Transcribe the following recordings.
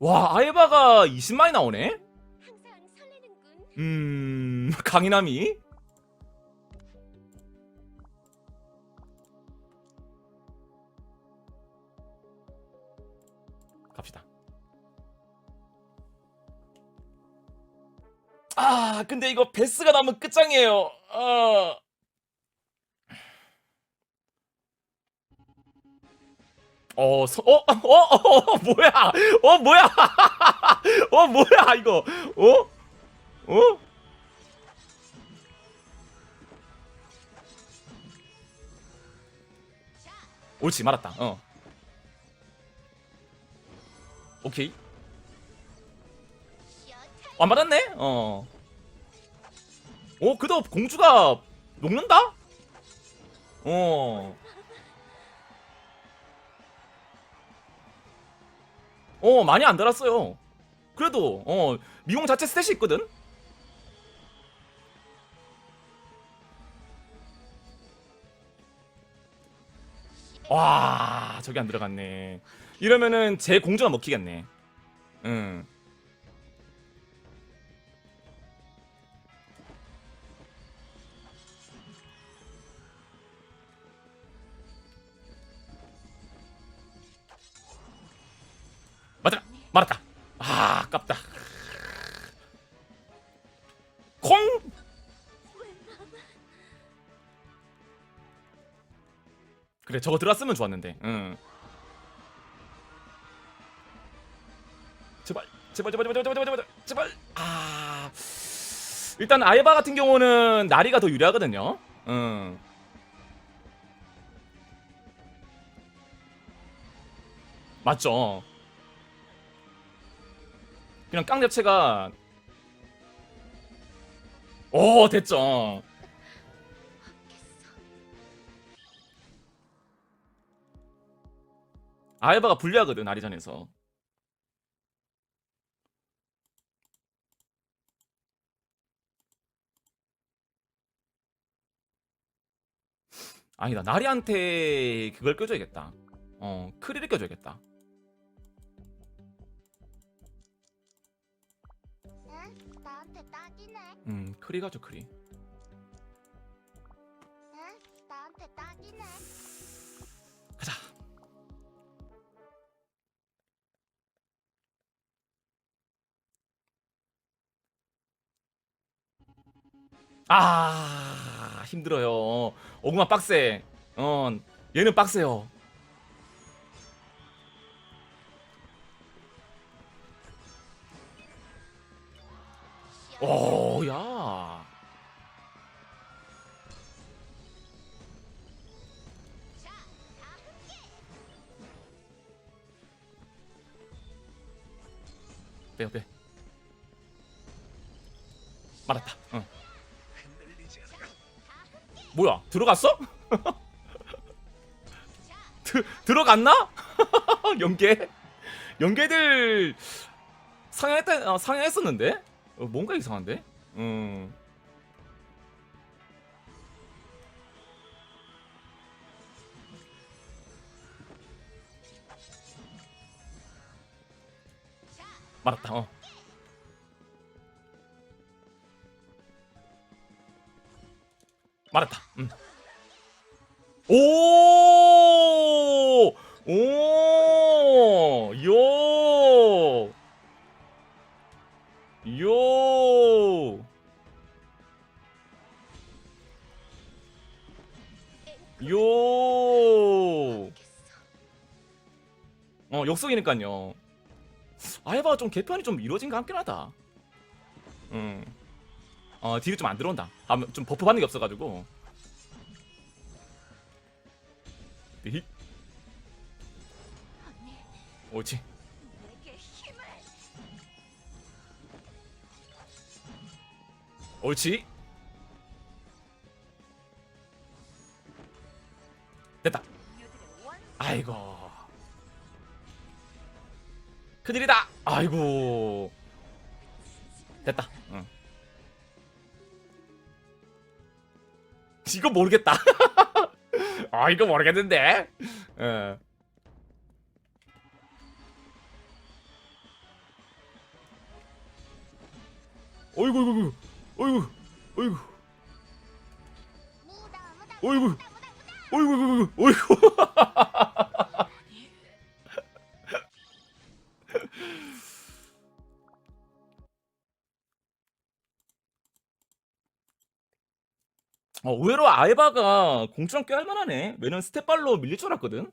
와 아에바가 20만이 나오네? 음 강인함이 갑시다 아 근데 이거 베스가 나면 끝장이에요 어. 어, 서, 어, 어, 어, 어, 뭐야? 어, 뭐야? 어, 뭐야, 이거? 어? 어? 옳지 말았다 어 오케이 안 맞았네 어 오, 그래도 공주가 녹는다? 어. 어, 많이 안 달았어요. 그래도, 어, 미용 자체 스탯이 있거든? 와, 저기 안 들어갔네. 이러면은 제 공주가 먹히겠네. 응. 말았다. 아, 아깝다. 콩! 그래, 저거 들어갔으면 좋았는데. 응. 제발, 제발, 제발, 제발, 제발, 제발, 제발, 제발. 아, 일단 아이바 같은 경우는 나리가 더 유리하거든요. 응. 맞죠. 그냥 깡 자체가 오 됐죠. 아이바가 불리하거든 아리전에서. 아니다 나리한테 그걸 껴줘야겠다. 어 크리를 껴줘야겠다. 음 크리 가죠 크리. 응? 나한테 딱이네. 가자. 아 힘들어요. 오구마 빡세. 어 얘는 빡세요. 오 야. 빼요 빼. 맞았다. 응. 뭐야 들어갔어? 드, 들어갔나? 연계 연계들 상향했다 어, 상향했었는데 어, 뭔가 이상한데? 음. 맞았다. 어. 맞았다. 음. 오! 오! 역속이니까요. 아이바가 좀 개편이 좀 이루어진 것 같긴 하다. 음. 어, 딜이 좀 안 들어온다. 아, 좀 버프 받는 게 없어가지고. 히 언니, 옳지. 옳지. 됐다. 아이고. 큰일이다. 아이고. 됐다. 응. 이거 모르겠다. 아 이거 모르겠는데. 어. 어이구 어이구 어이구 어이구 어이구 어이구 어이구 어이구 어, 의외로 알바가 공주랑 꽤 할만하네. 왜냐면 스텝발로 밀릴 줄 알았거든.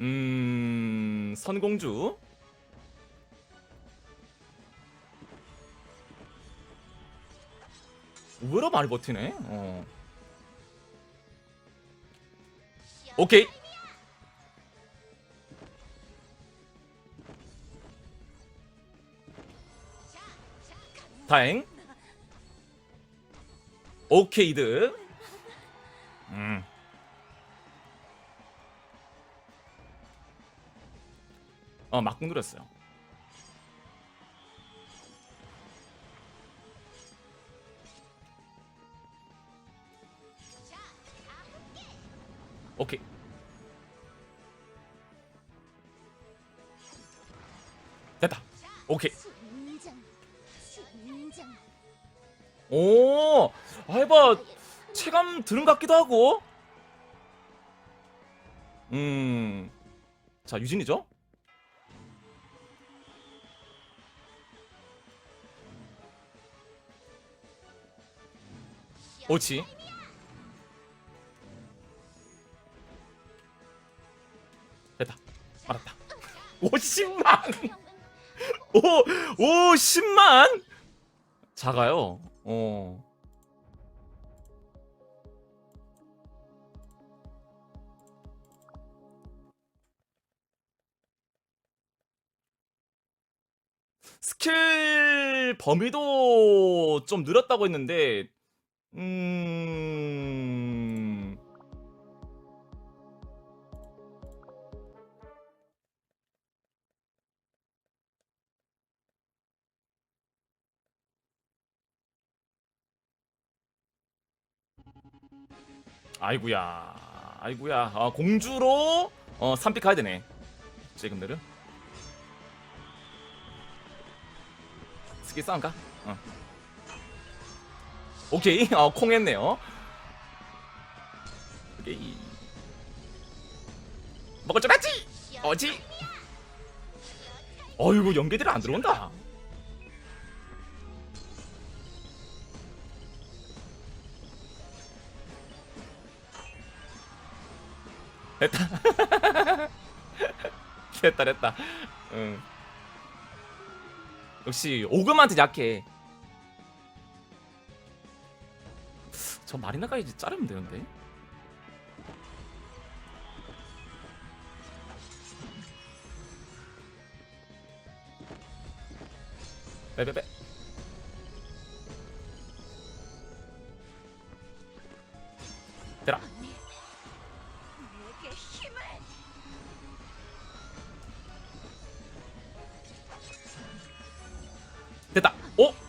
음, 선공주. 의외로 많이 버티네. 어. 오케이. 다행. 오케이드. 음. 어, 막공 누렸어요. 오케이. 됐다. 오케이. 오, 알바 체감 들은 것 같기도 하고. 음. 자, 유진이죠? 옳지. 됐다. 알았다. 50만! 오, 오, 10만? 작아요. 어. 스킬 범위도 좀 늘었다고 했는데, 음, 아이구야, 아이구야, 아, 공주로 어 3픽 가야 되네. 지금들은. 스킬 싸움가? 어. 오케이, 어, 콩 했네요. 오케이. 먹을 줄 알지? 어지? 어이구, 연계들이 안 들어온다. 됐다. 됐다, 됐다. 응. 역시 오금한테 약해. 저 마리나까지 자르면 되는데. 빼빼빼. 되라.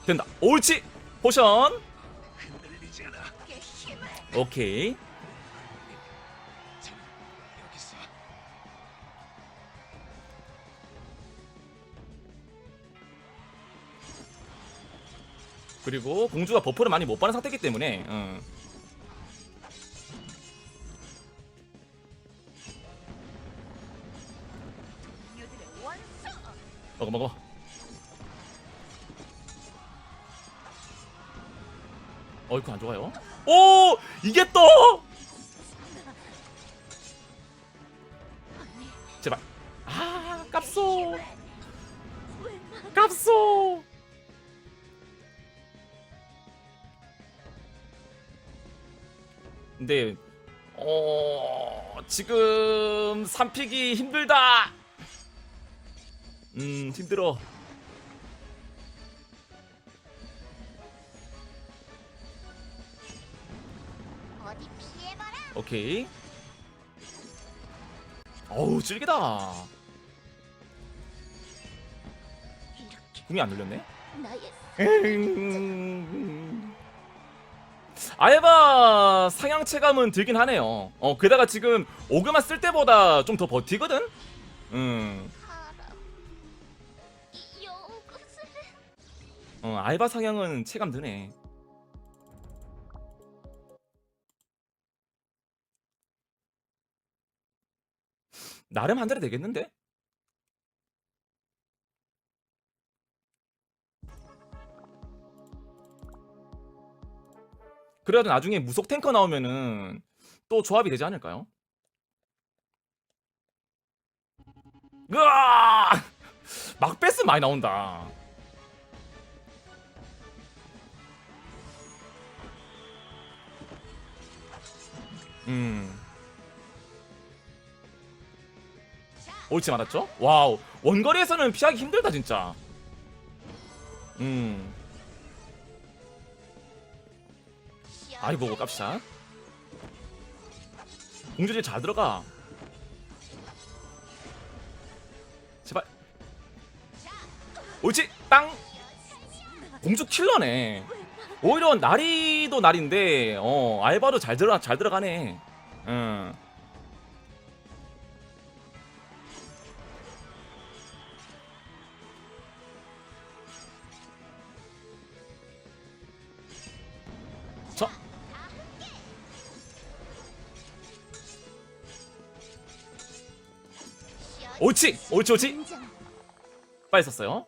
된다. 옳지. 포션. 오케이. 그리고 공주가 버프를 많이 못 받는 상태이기 때문에 응. 원수. 먹어 먹어. 어이구 안 좋아요. 오 이게 또 제발. 아 깝소 깝소. 근데 어 지금 3픽이 힘들다. 음 힘들어. 오케이. 어우 질기다. 궁이 안 눌렸네. 음. 알바 상향 체감은 들긴 하네요. 어 게다가 지금 오그만 쓸 때보다 좀 더 버티거든. 음, 어 알바 상향은 체감 드네. 나름 한 달에 되겠는데? 그래도 나중에 무속 탱커 나오면은 또 조합이 되지 않을까요? 으아! 막베스 많이 나온다. 음. 옳지 맞았죠? 와우 원거리에서는 피하기 힘들다 진짜. 음. 아이고 깝샷. 공주질 잘 들어가. 제발. 옳지 땅. 공주 킬러네. 오히려 나리도 날인데 어 알바도 잘 들어 잘 들어가네. 응. 옳지, 옳지, 옳지. 빨리 썼어요.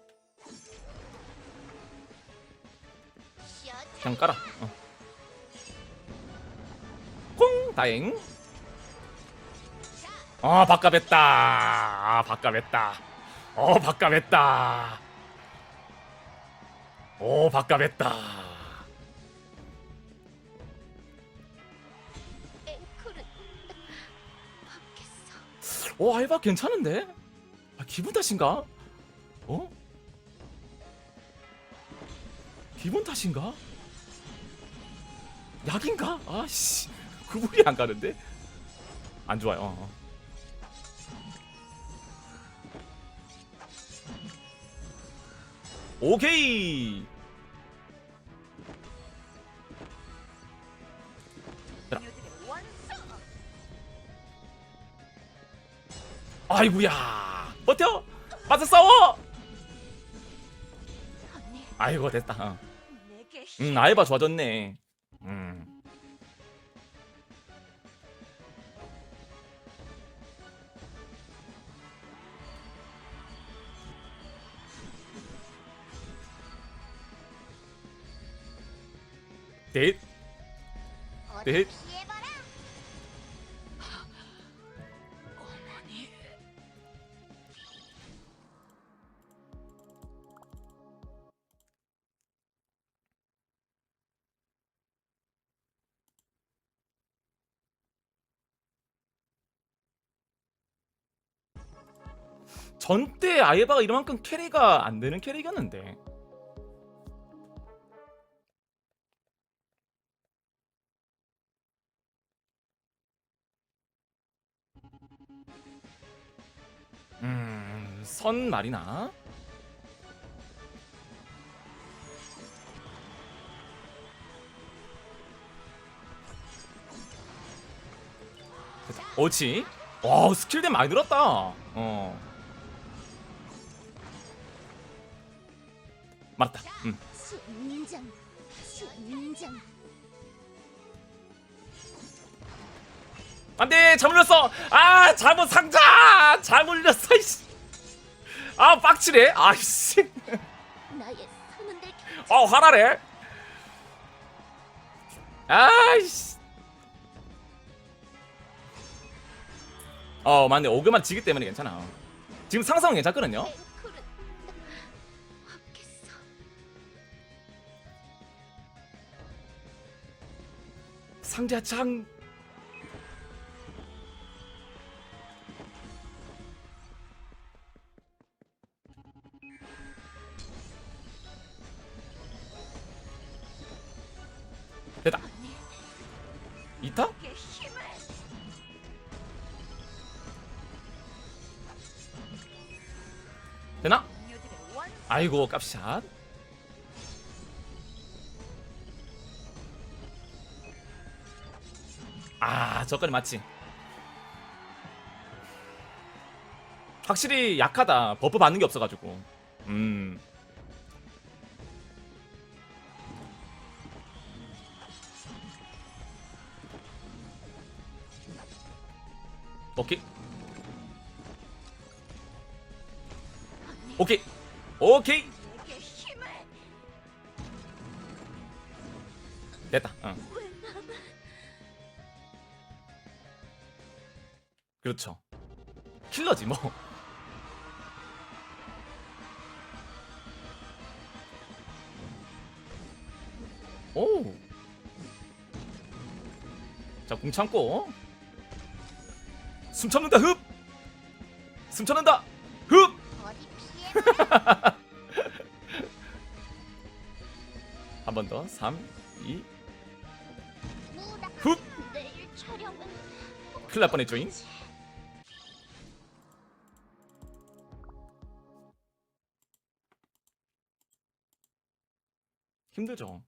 그냥 깔아. 어. 콩 다행. 아 바꿔bes다. 아 바꿔bes다. 어 바꿔bes다. 오 바꿔bes다. 오 알바 괜찮은데? 아 기분 탓인가? 어? 기분 탓인가? 약인가? 아씨 구분이 안 가는데? 안 좋아요. 어, 어. 오케이. 아이구야. 버텨. 맞서 싸워. 아이고 됐다. 어. 내게 음 아이바 좋아졌네. 음. 넷. 넷. 아이바가 이만큼 캐리가 안 되는 캐릭이었는데. 음, 선 말이나? 옳지. 와, 스킬댐 많이 늘었다. 어. 맞다. 음. 안돼! 잘못 눌렀어! 아 잘못 상자! 잘못 눌렀어 이씨. 아 빡치네. 아이씨. 나의 아 화나네. 아이씨. 어 맞네. 오그만 지기 때문에 괜찮아. 지금 상상은 괜찮거든요 상자 장 됐다 이타? 되나? 아이고 깝샷 아 저거는 맞지. 확실히 약하다. 버프 받는 게 없어가지고. 음. 오케이. 오케이. 오케이. 됐다. 응. 그렇죠 킬러지 뭐 오. 자, 공 참고. 숨 참는다, 흡! 숨 참는다, 흡! 어디 피해 한 번 더. 3, 2, 무다 흡! 내일 촬영은 큰일 날 뻔했죠잉? 힘들죠.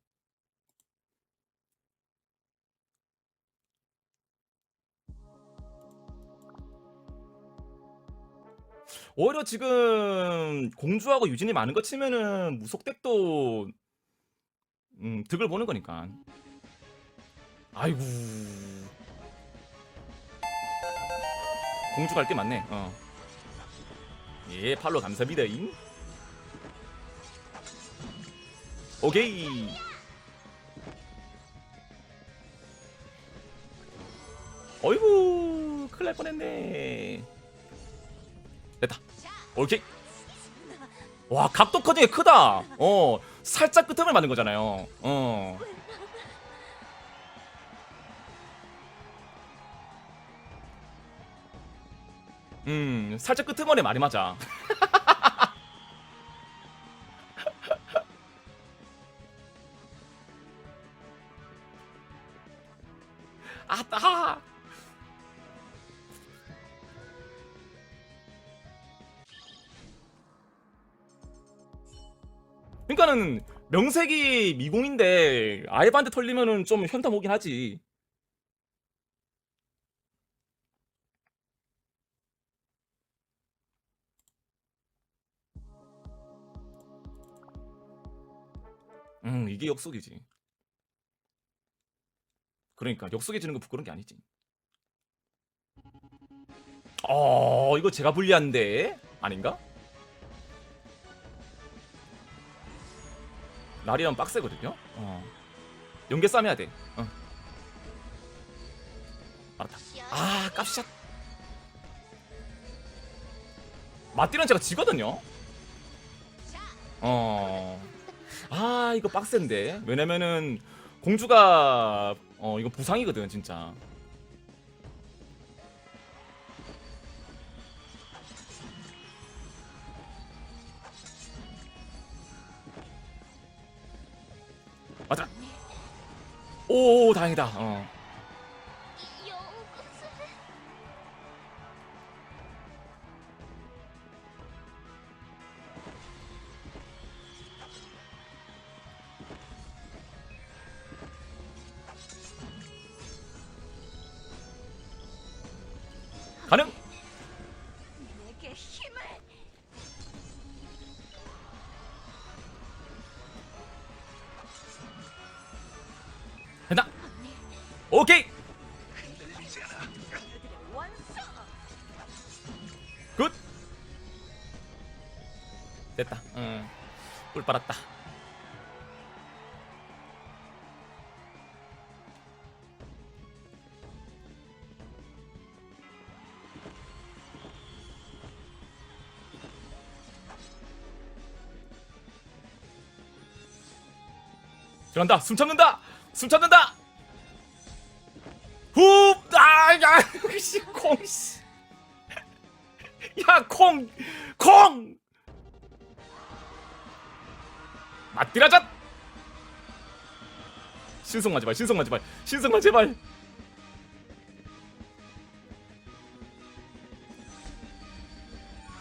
오히려 지금 공주하고 유진이 많은 거 치면은 무속덱도 음, 득을 보는 거니까. 아이고. 공주 갈 게 많네. 어. 예, 팔로 감사합니다. 잉. 오케이. 어이구, 큰일 날 뻔했네. 됐다. 오케이. 와, 각도 커지게 크다. 어, 살짝 끄트을 맞는 거잖아요. 어. 음, 살짝 끄트머리 많이 맞아. 아, 그러니까는 명색이 미공인데 아이반한테 털리면은 좀 현타 오긴 하지. 음, 이게 역속이지. 그러니까 역속해지는 거 부끄러운 게 아니지. 어, 이거 제가 불리한데 아닌가? 날이면 빡세거든요. 어. 연계 싸움 해야 돼. 어. 알았다. 아, 깝샷. 맞디는 제가 지거든요. 어. 아, 이거 빡센데. 왜냐면은 공주가 어, 이거 부상이거든, 진짜. 오, 다행이다. 어. 됐다. 응. 꿀 빨았다. 들어간다. 숨 참는다. 숨 참는다. 후! 아, 야, 씨, 콩, 씨. 야, 콩! 콩! 맞디라자! 신성만 제발, 신성만 제발, 신성만 제발.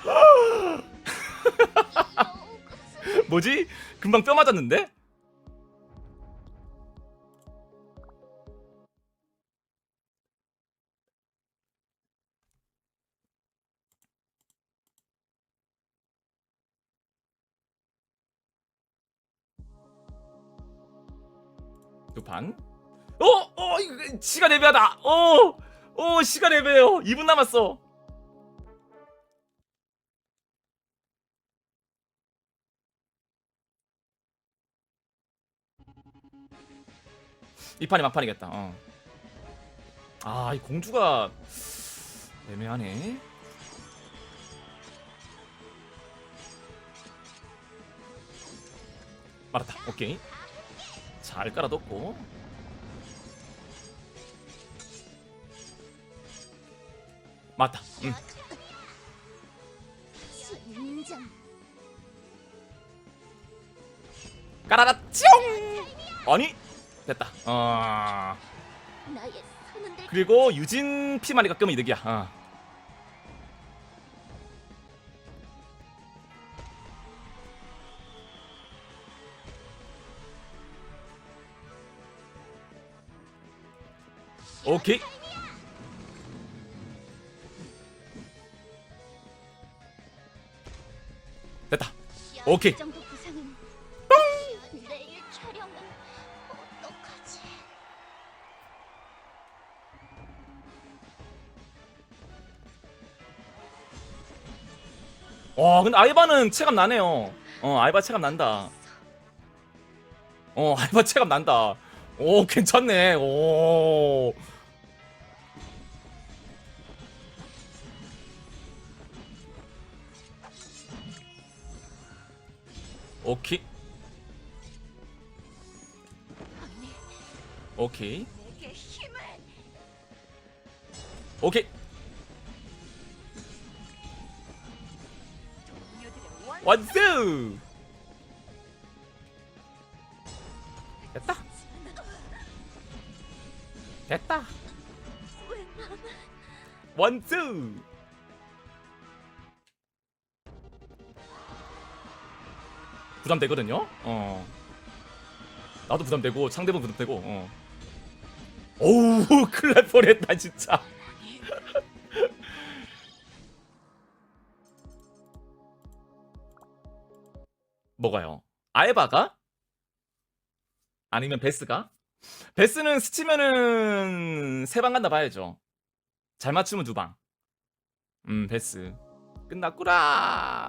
뭐지? 금방 뼈 맞았는데? 두 판. 어, 어, 이거 시간 애매하다. 어, 어, 시간 애매해요. 2분 남았어. 이 판이 막판이겠다. 어. 아, 이 공주가 애매하네. 알았다. 오케이. 잘 깔아뒀고. 맞다. 응. 깔아라. 뿅. 아니 됐다. 어. 그리고 유진 피마리가 끄면 이득이야. 어. 오케이. 됐다. 오케이. 와, 근데 알바는 체감 나네요. 어, 알바 체감 난다. 어, 알바 체감 난다. 오, 괜찮네. 오. 오케이. 오케이. 오케이. 완수! 됐다. 됐다. 원수! 부담되거든요? 어. 나도 부담되고, 상대방 부담되고, 어. 오우, 큰일 날 뻔했다, 진짜. 뭐가요? 알바가? 아니면 베스가? 베스는 스치면은 세 방 간다 봐야죠. 잘 맞추면 두 방. 음, 베스. 끝났구나.